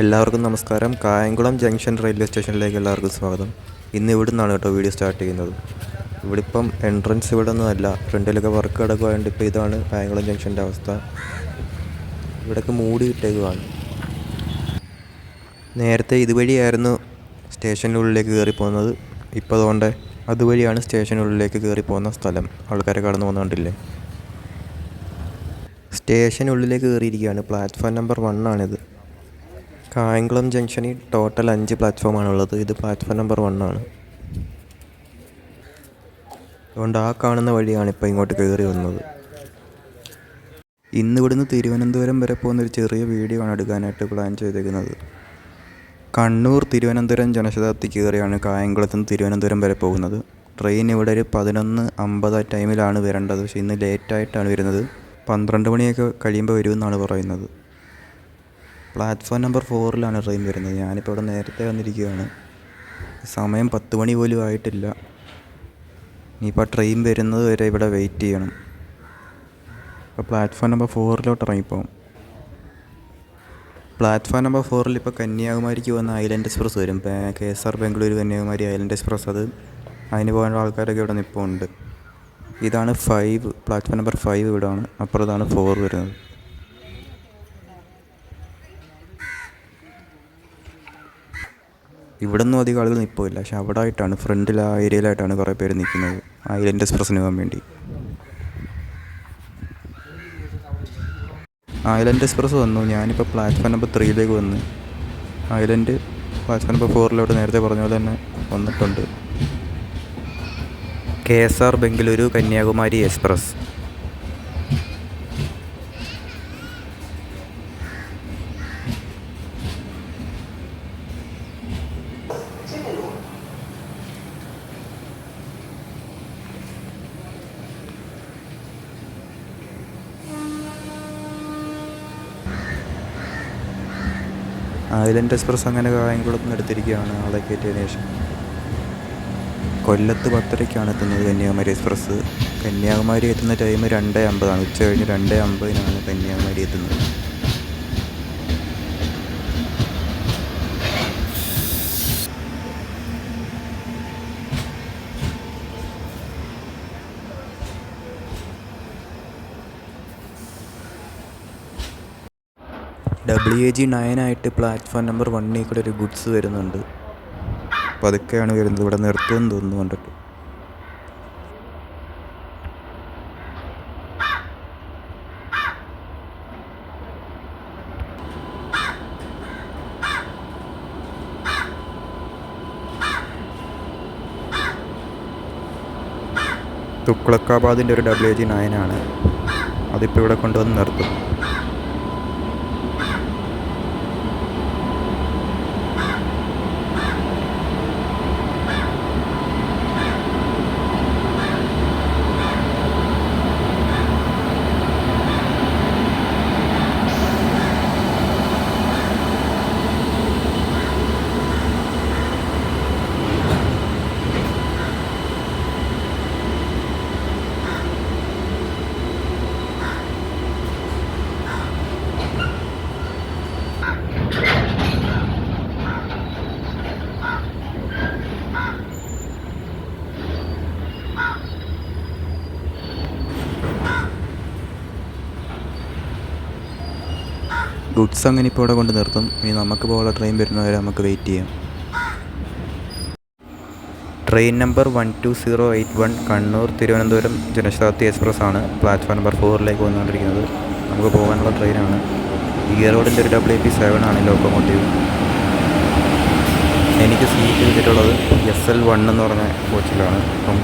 എല്ലാവർക്കും നമസ്കാരം. Kayamkulam junction railway സ്റ്റേഷനിലേക്ക് എല്ലാവർക്കും സ്വാഗതം. ഇന്ന് ഇവിടെ നിന്നാണ് കേട്ടോ വീഡിയോ സ്റ്റാർട്ട് ചെയ്യുന്നത്. ഇവിടെ ഇപ്പം എൻട്രൻസ് ഇവിടെ ഒന്നുമല്ല ഫ്രണ്ടിലൊക്കെ വർക്ക് കിടക്കുവാണ്ട് ഇപ്പോൾ ഇതാണ് കായംകുളം ജംഗ്ഷന്റെ അവസ്ഥ. ഇവിടെയൊക്കെ മൂടി കിട്ടേക്കുവാണ് നേരത്തെ ഇതുവഴിയായിരുന്നു സ്റ്റേഷനുള്ളിലേക്ക് കയറി പോകുന്നത് ഇപ്പോൾ അതുകൊണ്ട് അതുവഴിയാണ് സ്റ്റേഷനുള്ളിലേക്ക് കയറി പോകുന്ന സ്ഥലം. ആൾക്കാരെ കടന്നു പോകുന്നുണ്ടല്ലേ സ്റ്റേഷനുള്ളിലേക്ക് കയറിയിരിക്കുകയാണ്. പ്ലാറ്റ്ഫോം നമ്പർ വണ്ണാണിത് കായംകുളം ജംഗ്ഷനിൽ ടോട്ടൽ അഞ്ച് പ്ലാറ്റ്ഫോമാണുള്ളത്. ഇത് പ്ലാറ്റ്ഫോം നമ്പർ വൺ ആണ്. അതുകൊണ്ട് ആ കാണുന്ന വഴിയാണ് ഇപ്പോൾ ഇങ്ങോട്ട് കയറി വന്നത്. ഇന്ന് ഇവിടുന്ന് തിരുവനന്തപുരം വരെ പോകുന്ന ഒരു ചെറിയ വീഡിയോ ആണ് എടുക്കാനായിട്ട് പ്ലാൻ ചെയ്തേക്കുന്നത്. കണ്ണൂർ തിരുവനന്തപുരം ജനശതാബ്ദി കയറിയാണ് കായംകുളത്ത് നിന്ന് തിരുവനന്തപുരം വരെ പോകുന്നത്. ട്രെയിൻ ഇവിടെ ഒരു പതിനൊന്ന് അമ്പത് ടൈമിലാണ് വരേണ്ടത്. പക്ഷേ ഇന്ന് ലേറ്റായിട്ടാണ് വരുന്നത്. പന്ത്രണ്ട് മണിയൊക്കെ കഴിയുമ്പോൾ വരുമെന്നാണ് പറയുന്നത്. പ്ലാറ്റ്ഫോം നമ്പർ ഫോറിലാണ് ട്രെയിൻ വരുന്നത്. ഞാനിപ്പോൾ ഇവിടെ നേരത്തെ വന്നിരിക്കുകയാണ്. സമയം പത്ത് മണി പോലും ആയിട്ടില്ല. ഇനിയിപ്പോൾ ട്രെയിൻ വരുന്നത് വരെ ഇവിടെ വെയിറ്റ് ചെയ്യണം. ഇപ്പോൾ പ്ലാറ്റ്ഫോം നമ്പർ ഫോറിലോട്ട് ഇറങ്ങിപ്പോകും പ്ലാറ്റ്ഫോം നമ്പർ ഫോറിൽ ഇപ്പോൾ കന്യാകുമാരിക്ക് വന്ന ഐലൻഡ് എക്സ്പ്രസ് വരും. K S R Bangalore Kanyakumari island express. അത് അതിന് പോകാനുള്ള ആൾക്കാരൊക്കെ ഇവിടെ നിൽപ്പുണ്ട് ഇതാണ് ഫൈവ് പ്ലാറ്റ്ഫോം നമ്പർ ഫൈവ് ഇവിടെയാണ് അപ്പുറത്താണ് ഫോർ വരുന്നത്. ഇവിടെ ഒന്നും അധികം ആളുകൾ നിൽപ്പില്ല പക്ഷെ അവിടെ ആയിട്ടാണ് ഫ്രണ്ടിൽ ആ ഏരിയയിലായിട്ടാണ് കുറേ പേര് നിൽക്കുന്നത്. ഐലൻഡ് എക്സ്പ്രസ്സിന് പോകാൻ വേണ്ടി. ഐലൻഡ് എക്സ്പ്രസ് വന്നു. ഞാനിപ്പോൾ പ്ലാറ്റ്ഫോം നമ്പർ ത്രീയിലേക്ക് വന്ന് ഐലൻഡ് പ്ലാറ്റ്ഫോം നമ്പർ ഫോറിലോട്ട് നേരത്തെ പറഞ്ഞ പോലെ തന്നെ വന്നിട്ടുണ്ട്. K S R Bengaluru Kanyakumari express. Island express അങ്ങനെ കായംകുളത്ത് നിന്ന് എടുത്തിരിക്കുകയാണ്. ആളെ കയറ്റിയതിന് ശേഷം. കൊല്ലത്ത് പത്തരയ്ക്കാണ് എത്തുന്നത് കന്യാകുമാരി എക്സ്പ്രസ് കന്യാകുമാരി എത്തുന്ന ടൈം രണ്ട് അമ്പതാണ്. ഉച്ച കഴിഞ്ഞ് രണ്ട് അമ്പതിനാണ് കന്യാകുമാരി എത്തുന്നത്. ഡബ്ല്യു എ ജി നയനായിട്ട് പ്ലാറ്റ്ഫോം നമ്പർ വണ്ണിൽ കൂടെ ഒരു ഗുഡ്സ് വരുന്നുണ്ട്. പതുക്കെയാണ് വരുന്നത്. ഇവിടെ നിർത്തുമെന്ന് തോന്നുന്നു കണ്ടിട്ട്. തുക്ലക്കാബാദിന്റെ ഒരു ഡബ്ല്യു ജി നയനാണ് അതിപ്പോൾ ഇവിടെ കൊണ്ടുവന്ന് നിർത്തും. ഗുഡ്സ് അങ്ങനെ ഇപ്പോൾ ഇവിടെ കൊണ്ട് നിർത്തും. ഇനി നമുക്ക് പോകാനുള്ള ട്രെയിൻ വരുന്നവരെ നമുക്ക് വെയിറ്റ് ചെയ്യാം. Train number one two zero eight one Kannur Thiruvananthapuram Janshatabdi express ആണ്. പ്ലാറ്റ്ഫോം നമ്പർ ഫോറിലേക്ക് വന്നുകൊണ്ടിരിക്കുന്നത് നമുക്ക് പോകാനുള്ള ട്രെയിനാണ് ഈ റോഡിന്റെ ഒരു ഡബ്ല്യു പി സെവൻ ആണ് ലോക്കോമോട്ടീവ് എനിക്ക് സീറ്റ് ചെയ്തിട്ടുള്ളത് എസ് എൽ വൺ എന്ന് പറഞ്ഞ കോച്ചിലാണ്. അപ്പം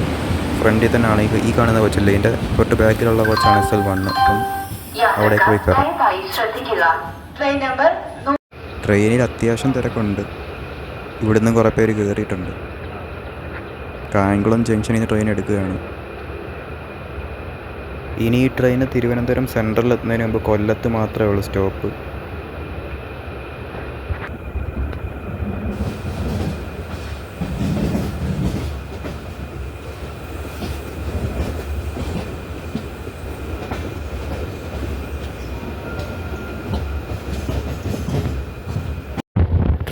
ഫ്രണ്ടിൽ തന്നെയാണ്. ഈ ഈ കാണുന്ന കോച്ചല്ലേ? ഇതിന്റെ തൊട്ട് ബാക്കിലുള്ള കോച്ചാണ് എസ് എൽ വൺ അപ്പം അവിടേക്ക് പോയി കയറാം. ട്രെയിൻ നമ്പർ ട്രെയിനിൽ അത്യാവശ്യം തിരക്കുണ്ട്. ഇവിടുന്ന് കുറേ പേര് കയറിയിട്ടുണ്ട് കായംകുളം ജംഗ്ഷനിൽ നിന്ന് ട്രെയിൻ എടുക്കുകയാണ്. ഇനി ഈ ട്രെയിൻ തിരുവനന്തപുരം സെൻട്രലിൽ എത്തുന്നതിന് മുമ്പ് കൊല്ലത്ത് മാത്രമേ ഉള്ളൂ സ്റ്റോപ്പ്.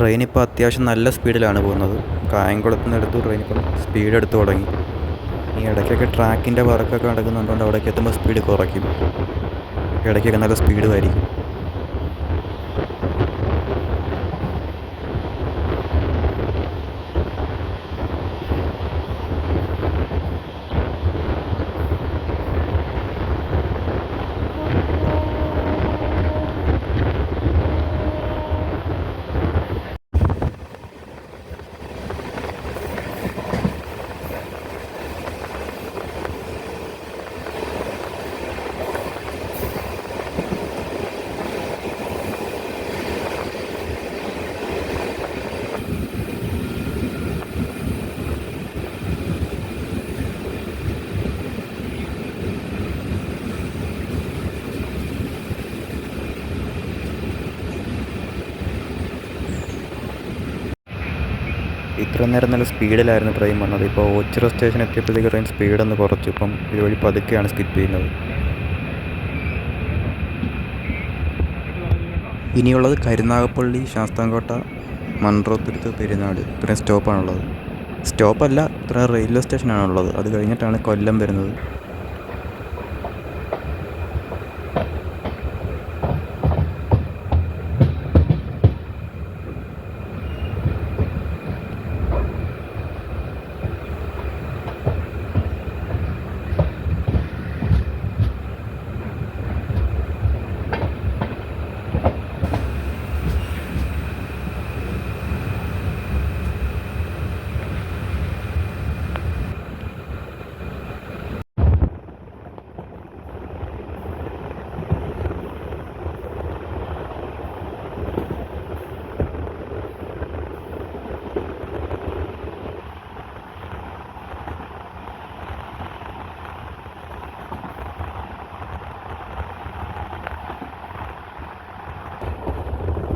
ട്രെയിൻ ഇപ്പോൾ അത്യാവശ്യം നല്ല സ്പീഡിലാണ് പോകുന്നത്. കായംകുളത്ത് നിന്ന് എടുത്തു ട്രെയിൻ ഇപ്പം സ്പീഡ് എടുത്ത് തുടങ്ങി. ഈ ഇടയ്ക്കൊക്കെ ട്രാക്കിന്റെ വർക്കൊക്കെ നടക്കുന്നുണ്ട് അവിടേക്ക് എത്തുമ്പോൾ സ്പീഡ് കുറയ്ക്കും. ഇടയ്ക്കൊക്കെ നല്ല സ്പീഡ് ആയിരിക്കും ഇത്ര നേരം നല്ല സ്പീഡിലായിരുന്നു ട്രെയിൻ വന്നത്. ഇപ്പോൾ ഓച്ചിറ സ്റ്റേഷൻ എത്തിയപ്പോഴത്തേക്ക് ട്രെയിൻ സ്പീഡ് ഒന്ന് കുറച്ചു. ഇപ്പം ഇതുവഴി പതുക്കെയാണ് സ്കിപ്പ് ചെയ്യുന്നത്. ഇനിയുള്ളത് കരുനാഗപ്പള്ളി ശാസ്താംകോട്ട മൺറോത്തുരുത്ത് പെരുന്നാട് ഇത്രയും സ്റ്റോപ്പാണുള്ളത് സ്റ്റോപ്പല്ല ഇത്ര റെയിൽവേ സ്റ്റേഷനാണുള്ളത് അത് കഴിഞ്ഞിട്ടാണ് കൊല്ലം വരുന്നത്.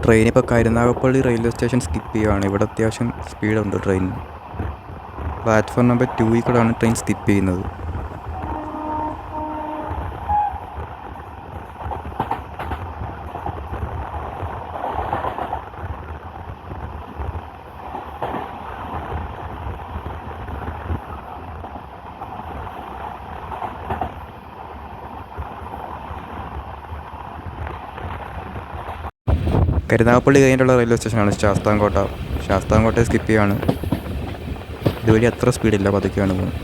ട്രെയിൻ ഇപ്പോൾ കരുനാഗപ്പള്ളി റെയിൽവേ സ്റ്റേഷൻ സ്കിപ്പ് ചെയ്യുകയാണ് ഇവിടെ അത്യാവശ്യം സ്പീഡുണ്ട് ട്രെയിനിന് പ്ലാറ്റ്ഫോം നമ്പർ ടു കൂടെയാണ് ട്രെയിൻ സ്കിപ്പ് ചെയ്യുന്നത്. കരുനാഗപ്പള്ളി കഴിഞ്ഞിട്ടുള്ള റെയിൽവേ സ്റ്റേഷനാണ് ശാസ്താംകോട്ട. ശാസ്താംകോട്ടയെ സ്കിപ്പ് ചെയ്യാണ്. ഇതുവഴി അത്ര സ്പീഡില്ല പതുക്കെയാണ് പോകുന്നത്.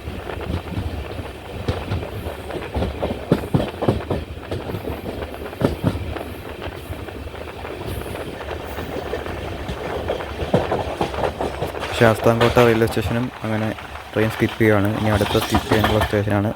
ശാസ്താംകോട്ട റെയിൽവേ സ്റ്റേഷനും അങ്ങനെ ട്രെയിൻ സ്കിപ്പ് ചെയ്യുകയാണ് ഇനി അടുത്ത സ്കിപ്പ് ചെയ്യാനുള്ള സ്റ്റേഷനാണ്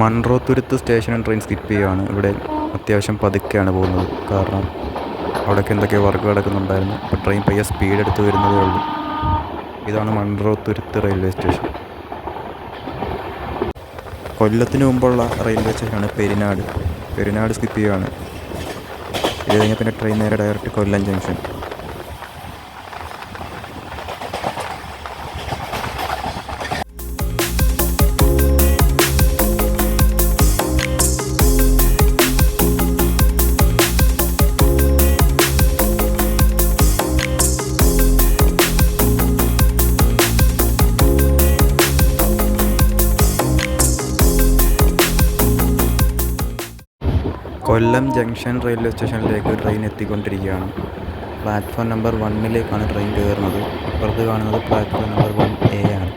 മൺട്രോത്തുരുത്ത് മൺട്രോത്തുരുത്ത് സ്റ്റേഷനും ട്രെയിൻ സ്കിപ്പ് ചെയ്യുകയാണ്. ഇവിടെ അത്യാവശ്യം പതുക്കെയാണ് പോകുന്നത്. കാരണം അവിടെയൊക്കെ എന്തൊക്കെയോ വർക്ക് കിടക്കുന്നുണ്ടായിരുന്നു അപ്പോൾ ട്രെയിൻ പയ്യെ സ്പീഡ് എടുത്ത് വരുന്നതേ ഉള്ളൂ. ഇതാണ് മൺറോത്തുരുത്ത് റെയിൽവേ സ്റ്റേഷൻ. കൊല്ലത്തിന് മുമ്പുള്ള റെയിൽവേ സ്റ്റേഷനാണ് പെരിനാട്. പെരിനാട് സ്കിപ്പ് ചെയ്യുകയാണ്. ഇത് കഴിഞ്ഞാൽ പിന്നെ ട്രെയിൻ നേരെ direct Kollam junction. Kollam junction railway സ്റ്റേഷനിലേക്ക് ട്രെയിൻ എത്തിക്കൊണ്ടിരിക്കുകയാണ്. പ്ലാറ്റ്ഫോം നമ്പർ വണ്ണിലേക്കാണ് ട്രെയിൻ കയറുന്നത്. അപ്പുറത്ത് കാണുന്നത് പ്ലാറ്റ്ഫോം നമ്പർ വൺ എ ആണ്.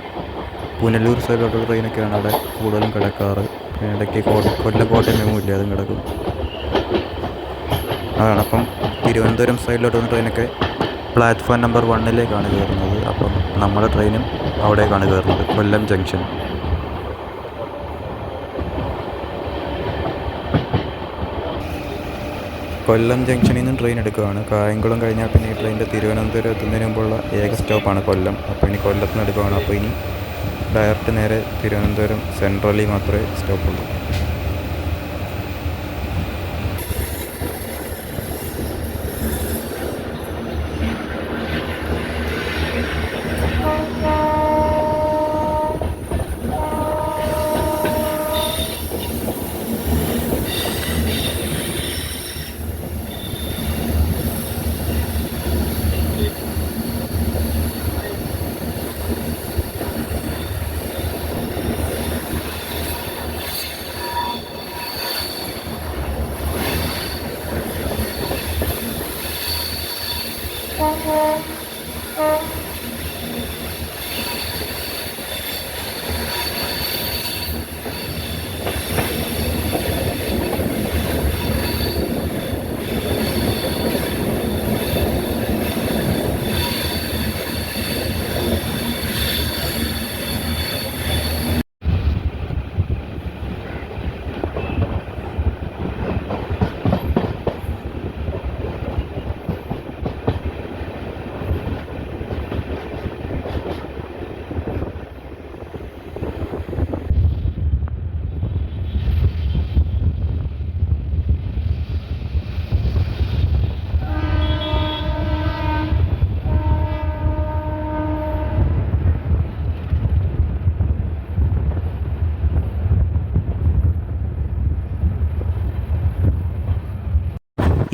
പുനലൂർ സൈഡിലോട്ടുള്ള ട്രെയിനൊക്കെയാണ് അവിടെ കൂടുതലും കിടക്കാറ്. പിന്നെ ഇടയ്ക്ക് കോ- കൊല്ലം കോട്ടയം മെമു ഇല്ല അതും കിടക്കും. അതാണ് അപ്പം തിരുവനന്തപുരം സൈഡിലോട്ട് വന്ന ട്രെയിനൊക്കെ പ്ലാറ്റ്ഫോം നമ്പർ വണ്ണിലേക്കാണ് കയറുന്നത്. അപ്പം നമ്മുടെ ട്രെയിനും അവിടേക്കാണ് കയറുന്നത്. കൊല്ലം ജംഗ്ഷൻ. കൊല്ലം ജംഗ്ഷനിൽ നിന്നും ട്രെയിൻ എടുക്കുകയാണ്. കായംകുളം കഴിഞ്ഞാൽ പിന്നെ ഈ ട്രെയിനിന്റെ തിരുവനന്തപുരം എത്തുന്നതിന് മുമ്പുള്ള ഏക സ്റ്റോപ്പാണ് കൊല്ലം. അപ്പോൾ ഇനി കൊല്ലത്ത് നിന്ന് എടുക്കുകയാണ്. അപ്പോൾ ഇനി ഡയറക്റ്റ് നേരെ തിരുവനന്തപുരം സെൻട്രലിൽ മാത്രമേ സ്റ്റോപ്പുള്ളൂ 嗯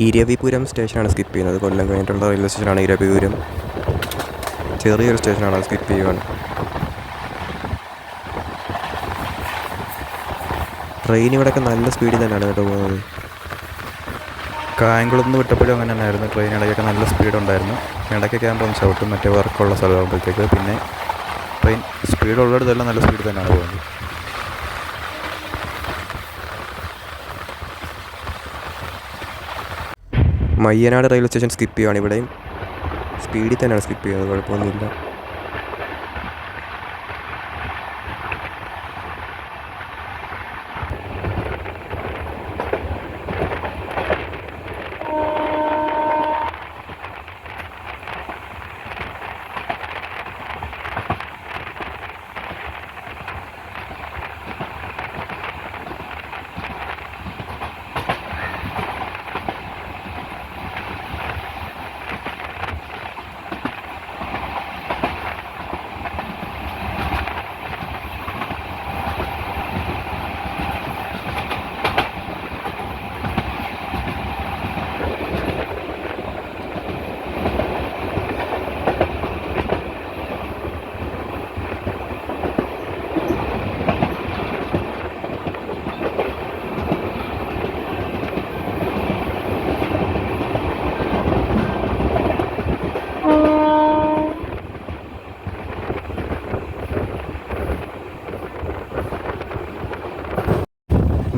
ഇരവിപുരം സ്റ്റേഷനാണ് സ്കിപ്പ് ചെയ്യുന്നത്. കൊല്ലം കഴിഞ്ഞിട്ടുള്ള റെയിൽവേ സ്റ്റേഷനാണ് ഇരവിപുരം. ചെറിയൊരു സ്റ്റേഷനാണ് സ്കിപ്പ് ചെയ്യുവാണ് ട്രെയിൻ ഇവിടെയൊക്കെ നല്ല സ്പീഡിൽ തന്നെയാണ് കേട്ടോ പോകുന്നത്. കായംകുളത്ത് വിട്ടപ്പോഴും അങ്ങനെ തന്നെയായിരുന്നു. ട്രെയിൻ ഇടയ്ക്കൊക്കെ നല്ല സ്പീഡ് ഉണ്ടായിരുന്നു. ഇടയ്ക്കൊക്കെ ആകുമ്പോൾ ചവിട്ടും മറ്റേ വർക്കുള്ള സ്ഥലമാകുമ്പോഴത്തേക്ക് പിന്നെ ട്രെയിൻ സ്പീഡ് ഉള്ളിടത്തെല്ലാം നല്ല സ്പീഡ് തന്നെയാണ് പോകുന്നത്. മയ്യനാട് റെയിൽവേ സ്റ്റേഷൻ സ്കിപ്പ് ചെയ്യുകയാണ് ഇവിടെയും. സ്പീഡിൽ തന്നെയാണ് സ്കിപ്പ് ചെയ്യുന്നത് കുഴപ്പമൊന്നുമില്ല.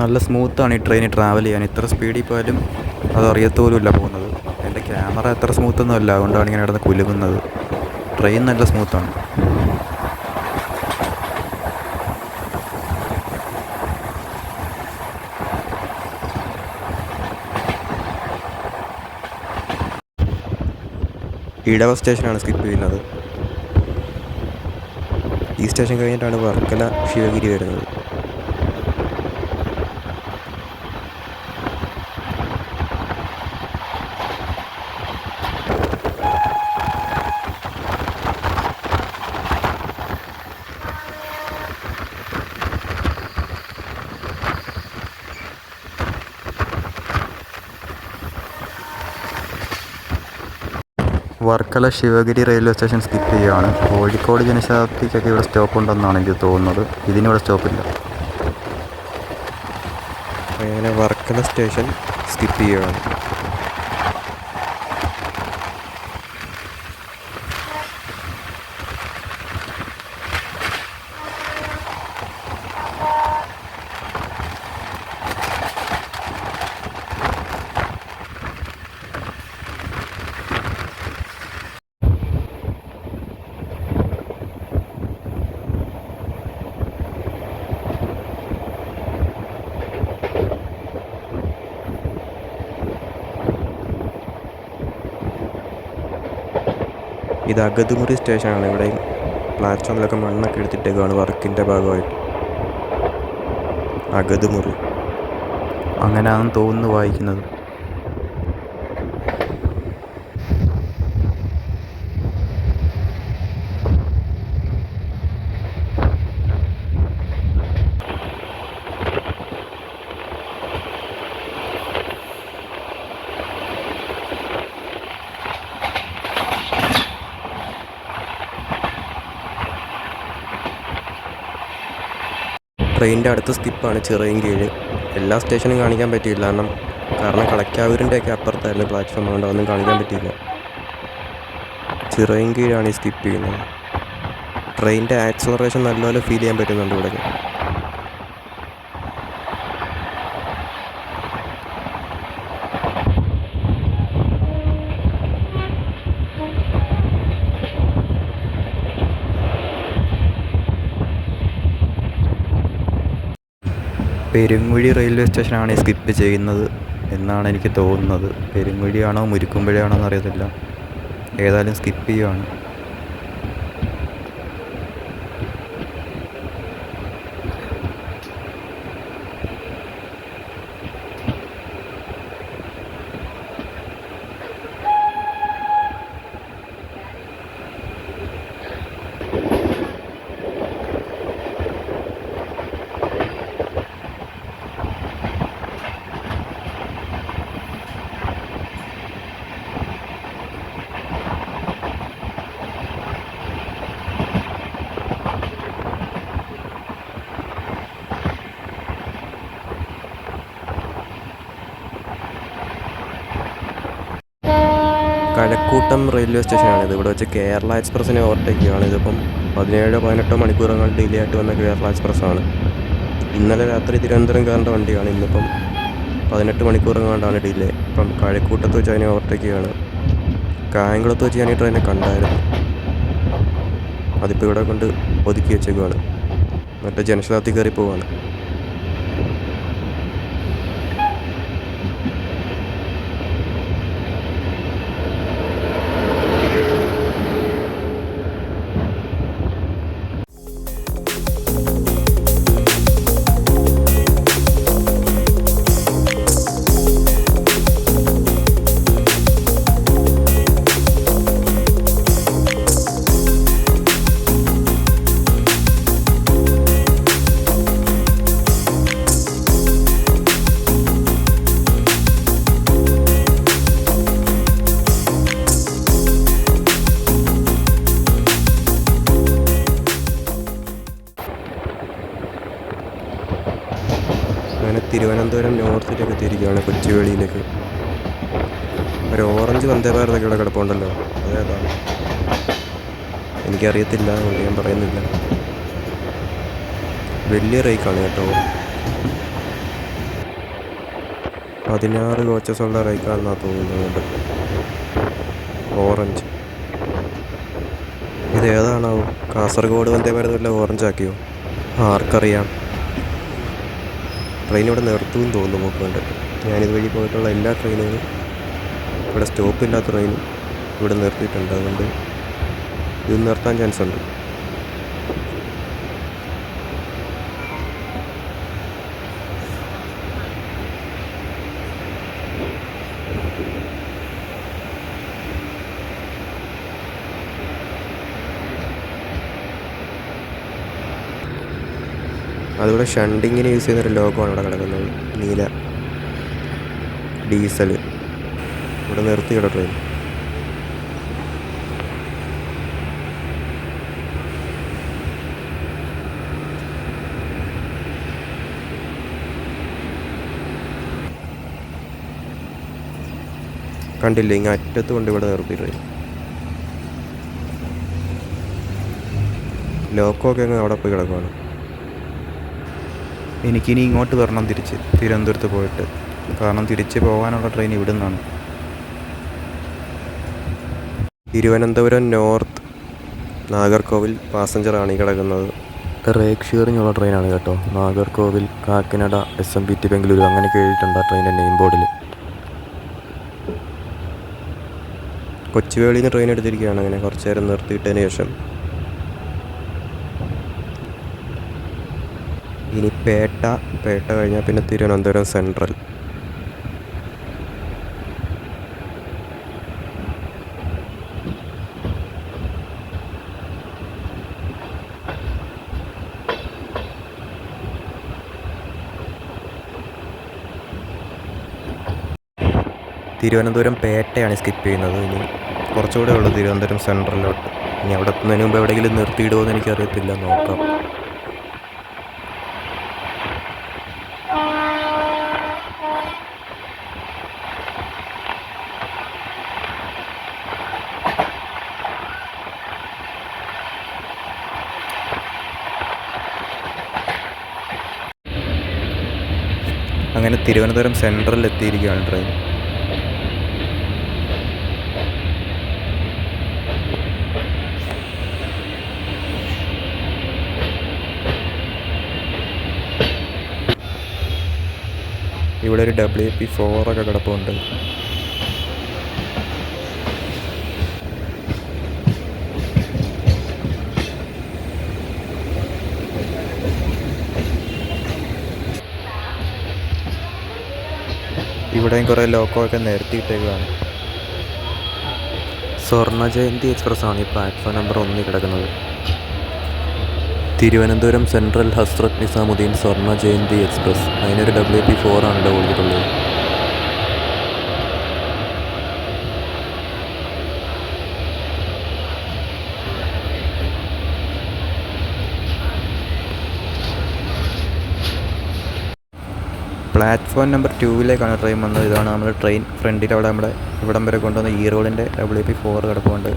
നല്ല സ്മൂത്താണ് ഈ ട്രെയിൻ ട്രാവൽ ചെയ്യാൻ. ഇത്ര സ്പീഡിൽ പോയാലും അത് പോകുന്നത്. എന്റെ ക്യാമറ അത്ര സ്മൂത്തൊന്നും അല്ല. അതുകൊണ്ടാണ് ഇങ്ങനെ കിടന്ന് കുലുങ്ങുന്നത്. ട്രെയിൻ നല്ല സ്മൂത്താണ്. ഇടവ സ്റ്റേഷനാണ് സ്കിപ്പ് ചെയ്യുന്നത്. ഈ സ്റ്റേഷൻ കഴിഞ്ഞിട്ടാണ് വർക്കല ശിവഗിരി വരുന്നത്. Varkala Sivagiri railway station skip ചെയ്യുകയാണ്. കോഴിക്കോട് ജനശതാബ്ദിക്കൊക്കെ ഇവിടെ സ്റ്റോപ്പ് ഉണ്ടെന്നാണ് എനിക്ക് തോന്നുന്നത്. ഇതിനിവിടെ സ്റ്റോപ്പില്ല അങ്ങനെ വർക്കല സ്റ്റേഷൻ സ്കിപ്പ് ചെയ്യുകയാണ്. ഇത് അഗതുമുറി സ്റ്റേഷനാണ്. ഇവിടെ പ്ലാറ്റ്ഫോമിലൊക്കെ മണ്ണൊക്കെ എടുത്തിട്ടേക്കാണ് വർക്കിന്റെ ഭാഗമായിട്ട്. അഗതുമുറി. അങ്ങനെയാണെന്ന് തോന്നുന്നു വായിക്കുന്നത്. ട്രെയിനിന്റെ അടുത്ത സ്കിപ്പാണ് കീഴ് എല്ലാ സ്റ്റേഷനും കാണിക്കാൻ പറ്റിയില്ല. കാരണം കാരണം കളക്കാവൂരിന്റെയൊക്കെ അപ്പുറത്തായിരുന്നു പ്ലാറ്റ്ഫോം. അതുകൊണ്ട് ഒന്നും കാണിക്കാൻ പറ്റിയില്ല. ചിറയൻകീഴാണ് ഈ സ്കിപ്പ് ചെയ്യുന്നത്. ട്രെയിനിന്റെ ആക്സലറേഷൻ നല്ലപോലെ ഫീൽ ചെയ്യാൻ പറ്റുന്നുണ്ട് ഇവിടെ പെരുങ്കുഴി റെയിൽവേ സ്റ്റേഷനാണ് ഈ സ്കിപ്പ് ചെയ്യുന്നത് എന്നാണ് എനിക്ക് തോന്നുന്നത്. പെരുങ്കുഴിയാണോ മുരിക്കുമ്പുഴയാണോ എന്നറിയത്തില്ല. ഏതായാലും സ്കിപ്പ് ചെയ്യുവാണ്. കഴക്കൂട്ടം റെയിൽവേ സ്റ്റേഷനാണിത് ഇവിടെ വെച്ച് കേരള എക്സ്പ്രസ്സിനെ ഓവർടേക്ക് ചെയ്യുകയാണ് ഇതിപ്പം പതിനേഴോ പതിനെട്ടോ മണിക്കൂറുകൾ ഡിലേ ആയിട്ട് വന്ന കേരള എക്സ്പ്രസ്സാണ്. ഇന്നലെ രാത്രി തിരുവനന്തപുരം കയറേണ്ട വണ്ടിയാണ്. ഇന്നിപ്പം പതിനെട്ട് മണിക്കൂർ കൊണ്ടാണ് ഡിലേ ഇപ്പം കഴക്കൂട്ടത്ത് വെച്ച് അതിനെ ഓവർടേക്ക് ചെയ്യുകയാണ് കായംകുളത്ത് വെച്ച് ഞാൻ ഈ ട്രെയിനെ കണ്ടായിരുന്നു. അതിപ്പോൾ ഇവിടെ കൊണ്ട് ഒതുക്കി വെച്ചേക്കുവാണ്. മറ്റേ ജനശതാബ്ദി കയറി പോവാണ് തിരുവനന്തപുരം നോർത്തിലേക്ക് എത്തിയിരിക്കുകയാണ് കൊച്ചുവേളിയിലേക്ക്. ഒരു ഓറഞ്ച് വന്ദേ വന്ദേഭാരതൊക്കെ ഇവിടെ കിടപ്പുണ്ടല്ലോ. അതേതാണ് എനിക്കറിയത്തില്ല അതുകൊണ്ട് ഞാൻ പറയുന്നില്ല. വലിയ റേക്കാണ് കേട്ടോ. പതിനാറ് കോച്ചസ് ഉള്ള റേക്കാണെന്നാണ് തോന്നുന്നത്. ഓറഞ്ച്. ഇത് ഏതാണാവോ കാസർഗോഡ് വന്ദേഭാരത് വല്ല ഓറഞ്ച് ആക്കിയോ ആർക്കറിയാം. ട്രെയിൻ ഇവിടെ നിർത്തുമെന്ന് തോന്നുന്നു പോക്ക് കണ്ടിട്ട് ഞാനിതുവഴി പോയിട്ടുള്ള എല്ലാ ട്രെയിനുകളും ഇവിടെ സ്റ്റോപ്പില്ലാത്ത ട്രെയിനും ഇവിടെ നിർത്തിയിട്ടുണ്ട്. അതുകൊണ്ട് ഇത് നിർത്താൻ ചാൻസ് ഉണ്ട്. അതിവിടെ ഷണ്ടിങ്ങിന് യൂസ് ചെയ്യുന്നൊരു ആണ് ഇവിടെ കിടക്കുന്നത്. നീല. ഡീസൽ. ഇവിടെ നിർത്തി കിടക്കുന്നത് കണ്ടില്ലേ ഇങ്ങ് അറ്റത്ത് കൊണ്ട് ഇവിടെ നിർത്തി ലോക്കോ ഒക്കെ അങ്ങ് അവിടെ പോയി കിടക്കുവാണ്. എനിക്കിനി ഇങ്ങോട്ട് വരണം തിരിച്ച് തിരുവനന്തപുരത്ത് പോയിട്ട്. കാരണം തിരിച്ച് പോകാനുള്ള ട്രെയിൻ ഇവിടെ നിന്നാണ് തിരുവനന്തപുരം നോർത്ത് നാഗർകോവിൽ പാസഞ്ചറാണ് ഈ കിടക്കുന്നത്. റേക്ക് ഷിയറിങ്ങുള്ള ട്രെയിനാണ് കേട്ടോ. Nagercoil Kakinada S M P T Bengaluru അങ്ങനെ എഴുതിയിട്ടുണ്ട് ആ ട്രെയിനിന്റെ നെയിം ബോർഡിൽ കൊച്ചുവേളിയിൽ നിന്ന് ട്രെയിൻ എടുത്തിരിക്കുകയാണ് അങ്ങനെ കുറച്ച് നേരം നിർത്തിയിട്ടതിന് ശേഷം. ഇനി പേട്ട പേട്ട കഴിഞ്ഞാൽ പിന്നെ തിരുവനന്തപുരം സെൻട്രൽ തിരുവനന്തപുരം പേട്ടയാണ് സ്കിപ്പ് ചെയ്യുന്നത്. ഇനി കുറച്ചുകൂടെ ഉള്ളു തിരുവനന്തപുരം സെൻട്രലിലോട്ട് ഇനി അവിടെ എത്തുന്നതിന് മുമ്പ് എവിടെയെങ്കിലും നിർത്തിയിടുമോ എന്ന് എനിക്കറിയത്തില്ല. നോക്കാം അങ്ങനെ തിരുവനന്തപുരം സെൻട്രലിൽ എത്തിയിരിക്കുകയാണ് ട്രെയിൻ ഇവിടെ ഒരു ഡബ്ല്യു പി ഫോറൊക്കെ കിടപ്പുണ്ട്. ഇവിടെയും കുറേ ലോക്കോ ഒക്കെ നിരത്തിയിട്ടേക്കാണ് സ്വർണ ജയന്തി എക്സ്പ്രസ് ആണ് ഈ പ്ലാറ്റ്ഫോം നമ്പർ ഒന്നിൽ കിടക്കുന്നത്. Thiruvananthapuram central Hazrat Nizamuddin Swarna Jayanti express. അതിനൊരു ഡബ്ല്യു പി ഫോർ ആണ് ഇവിടെ കൊടുത്തിട്ടുള്ളത്. പ്ലാറ്റ്ഫോം നമ്പർ ടൂവിലേക്കാണ് ട്രെയിൻ വന്നത്. ഇതാണ് നമ്മുടെ ട്രെയിൻ. ഫ്രണ്ടിൽ അവിടെ നമ്മുടെ ഇവിടം വരെ കൊണ്ടുവന്ന ഈ ഈറോഡിന്റെ ഡബ്ല്യു പി ഫോർ കിടപ്പുണ്ട്.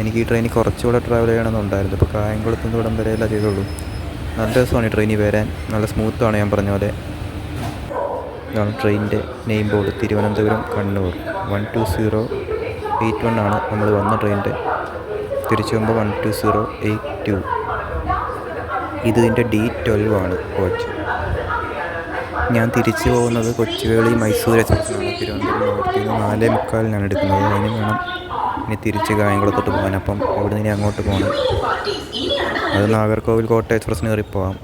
എനിക്ക് ഈ ട്രെയിനിൽ കുറച്ചുകൂടെ ട്രാവൽ ചെയ്യണമെന്നുണ്ടായിരുന്നു. ഇപ്പോൾ കായംകുളത്തുനിന്ന് ഇവിടം വരെ എല്ലാം ചെയ്തുള്ളൂ. നല്ല രസമാണ് ഈ ട്രെയിനിൽ വരാൻ. നല്ല സ്മൂത്താണ് ഞാൻ പറഞ്ഞ പോലെ. ഇതാണ് ട്രെയിനിന്റെ name board Thiruvananthapuram Kannur. One two zero eight one ആണ് നമ്മൾ വന്ന ട്രെയിനിന്റെ. തിരിച്ചു പോകുമ്പോൾ one two zero eight two ഇത് ഇതിന്റെ ഡി ട്വൽവ് ആണ്. കോച്ച് ഞാൻ തിരിച്ചു പോകുന്നത് കൊച്ചുവേളി മൈസൂർ എക്സ്പ്രസ്സിനാണ് തിരുവനന്തപുരം നോർത്തിൽ നിന്ന് നാലേ മുക്കാലിനാണ് എടുക്കുന്നത്. അതിന് വേണം ഇനി തിരിച്ച് കായംകുളത്തോട്ട് പോകാൻ. അപ്പം അവിടെ നിന്ന് ഇനി അങ്ങോട്ട് പോകണം. അത് നാഗർകോവിൽ കോട്ട എക്സ്പ്രസ്സിന് കയറി പോകാം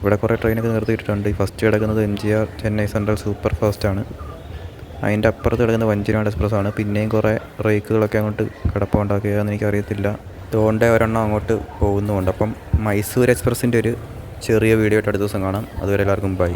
ഇവിടെ കുറേ ട്രെയിനൊക്കെ നിർത്തിയിട്ടുണ്ട് ഫസ്റ്റ് കിടക്കുന്നത് M G R Chennai central super fast ആണ് അതിന്റെ അപ്പുറത്ത് കിടക്കുന്ന വഞ്ചിനാട് എക്സ്പ്രസ് ആണ് പിന്നെയും കുറേ റേക്കുകളൊക്കെ അങ്ങോട്ട് കിടപ്പുണ്ടാക്കുകയെന്ന് എനിക്കറിയത്തില്ല. തോണ്ട ഒരെണ്ണം അങ്ങോട്ട് പോകുന്നുമുണ്ട്. അപ്പം മൈസൂർ എക്സ്പ്രസ്സിന്റെ ഒരു ചെറിയ വീഡിയോ ആയിട്ട് അടുത്ത ദിവസം കാണാം. അതുവരെ എല്ലാവർക്കും ബൈ